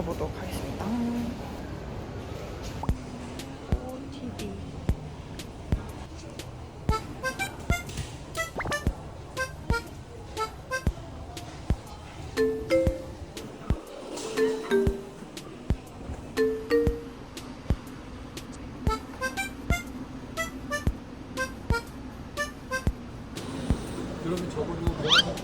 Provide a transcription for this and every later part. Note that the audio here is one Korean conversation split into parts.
가보도록 하겠습니다. 그러면 저걸로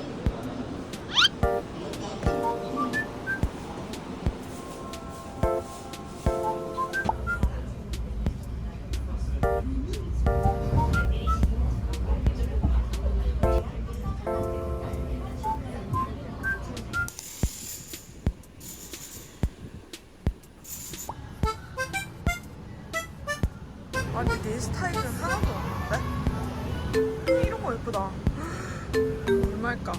예쁘다. 얼마일까?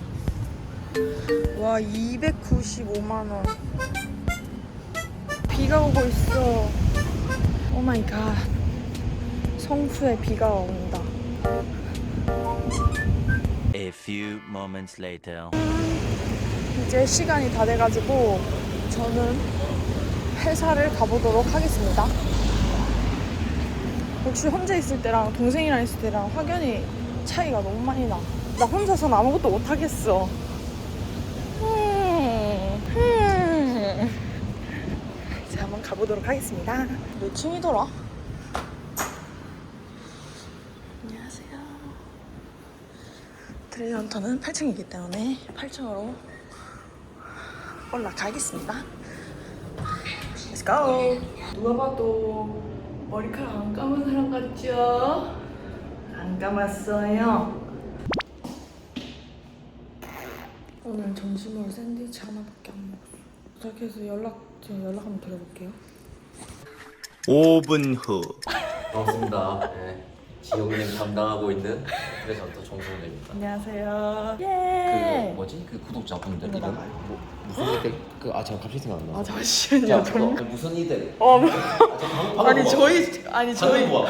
와 295만 원. 비가 오고 있어. 오 마이 갓. 성수에 비가 온다. A few moments later. 이제 시간이 다 돼가지고 저는 회사를 가보도록 하겠습니다. 역시 혼자 있을 때랑 동생이랑 있을 때랑 확연히 차이가 너무 많이 나. 나 혼자서는 아무것도 못 하겠어. 음, 음. 이제 한번 가보도록 하겠습니다. 몇 층이더라? 안녕하세요. 트레이헌터는 8층이기 때문에 8층으로 올라가겠습니다. Let's go. 누가 봐도 머리카락 안 감은 사람 같죠? 안 감았어요. 오늘 점심으로 샌드위치 하나밖에 안 먹었어. 이렇게 해서 연락 제가 연락 한번 드려볼게요. 5분 후. 반갑습니다. 네. 지영님 담당하고 있는 트레전터 정성훈입니다. 안녕하세요. 그 예. 뭐지? 그 구독자분들 이름? 나가요. 뭐, 무슨 이들? 그아 제가 갑자기 생각 안 나. 아 잠시만요. 자, 정... 그 무슨 이들? 어, 아, 저 방- 방금 아니 뭐- 저희 아니 저희 뭐?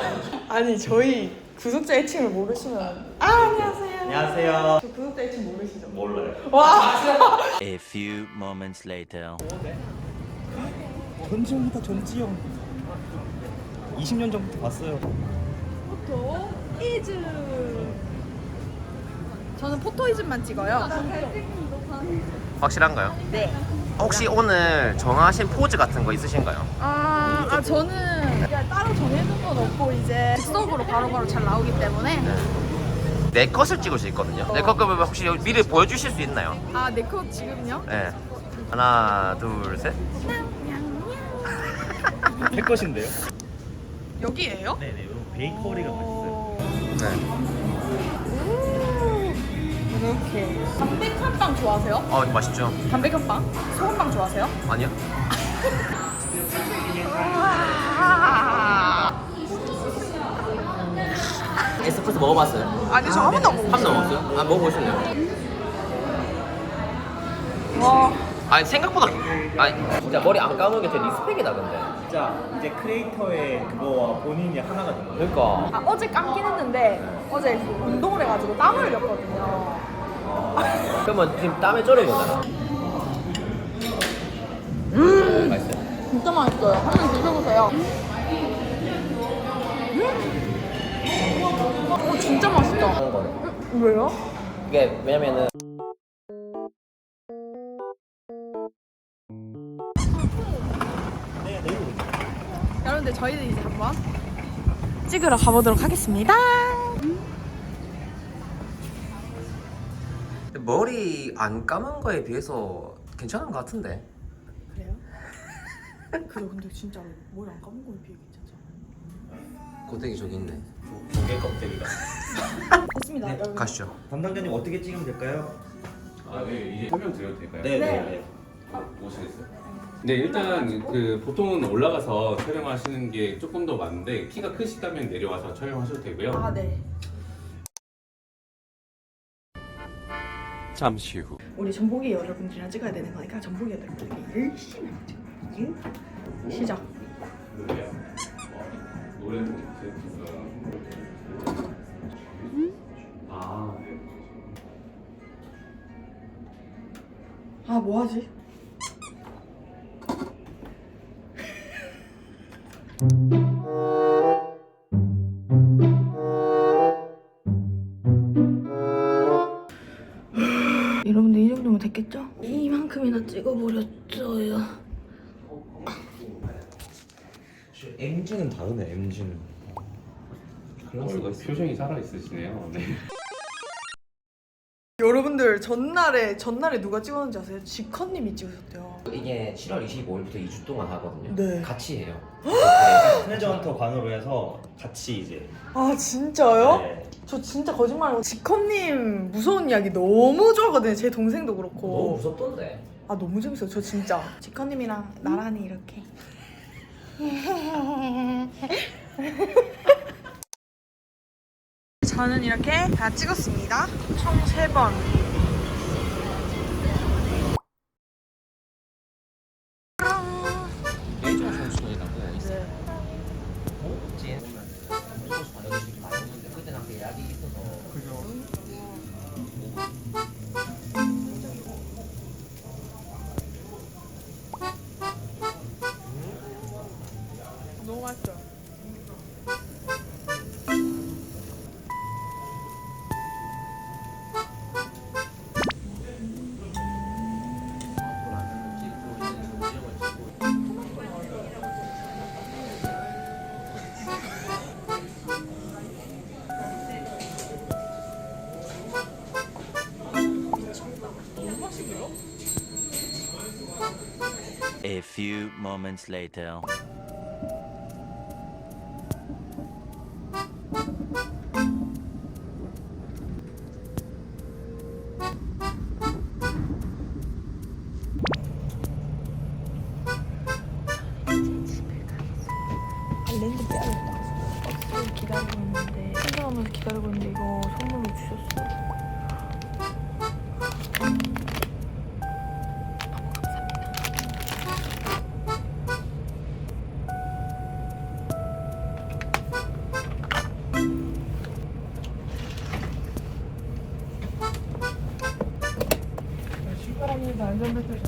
아니 저희 구독자 애칭을 모르시면 아 안녕하세요. 안녕하세요. 저 구독자 애칭 모르시죠? 몰라요. 와. A few moments later. 전지형이다 전지형. 20년 전부터 봤어요. 포토 이즈. 저는 포토이즘만 찍어요. 확실한가요? 네. 혹시 오늘 정하신 포즈 같은 거 있으신가요? 아, 아 저는 따로 정해둔 건 없고 이제 즉석으로 바로바로 잘 나오기 때문에 내 컷을 찍을 수 있거든요. 내 컷 그러면 혹시 여기 미리 보여주실 수 있나요? 아 네컷 지금요? 네. 하나, 둘, 셋. 할 것인데요? 여기에요? 네네. 요 베이커리가 맛있어요. 네. 오, 이렇게 담백한 빵 좋아하세요? 어, 이거 맛있죠? 담백한 빵? 소금빵 좋아하세요? 아니요? 에 스프레소 먹어봤어요? 아니 저 한 번도 안한 먹어봤어요. 번도 먹었어요? 아 먹어보실래요? 와, 아니 생각보다 아니 진짜 머리 안 감은 게 되게 리스펙이다 근데. 진짜 이제 크리에이터의 그거와 본인이 하나가 된 거예요. 그러니까. 아, 어제 감긴 했는데 어제 운동을 해가지고 땀을 흘렸거든요. 그러면 지금 땀에 쩔은 거잖아. 음. 맛있어요? 진짜 맛있어요. 한번 드셔보세요. 음? 어, 진짜 맛있다. 하는 거네. 왜요? 이게 왜냐면은. 여러분들 저희는 이제 한번 찍으러 가보도록 하겠습니다. 머리 안 감은 거에 비해서 괜찮은 것 같은데. 그래요? 그래 근데 진짜 머리 안 감은 거에 비해 괜찮잖아. 고데기 저기 있네. 조개 껍데기가. 됐습니다. 여러분. 가시죠. 담당자님 어떻게 찍으면 될까요? 아, 네, 이제 설명 드려도 될까요? 네, 네. 네. 네. 오시겠어요? 네, 일단 그 보통은 올라가서 촬영하시는 게 조금 더 많은데 키가 크시다면 내려와서 촬영하셔도 되고요. 아 네. 잠시 후. 우리 전복이 여러분들이랑 찍어야 되는 거니까 전복이 여러분들이 열심히 찍어요. 시작. 아, 아 뭐하지? 여러분들 이 정도면 됐겠죠? 이만큼이나 찍어버렸어요 MG는 다르네 MG는 클래스가 있어 표정이 살아 있으시네요. 네. 여러분들 전날에 전날에 누가 찍었는지 아세요? 지커님이 찍으셨대요. 이게 7월 25일부터 2주 동안 하거든요 네. 같이 해요 트레저 헌터 관으로 해서 같이 이제 아 진짜요? 네. 저 진짜 거짓말하고 지커님 무서운 이야기 너무 좋아하거든요. 제 동생도 너무 그렇고. 무섭던데 아 너무 재밌어요. 저 진짜 지커님이랑 나란히 이렇게. 저는 이렇게 다 찍었습니다. 총 3번. A few moments later. 렌즈 빼야겠다. 버스 기다리고 있는데 퇴근하면서 기다리고 있는데 이거 선물로 주셨어 Thank you.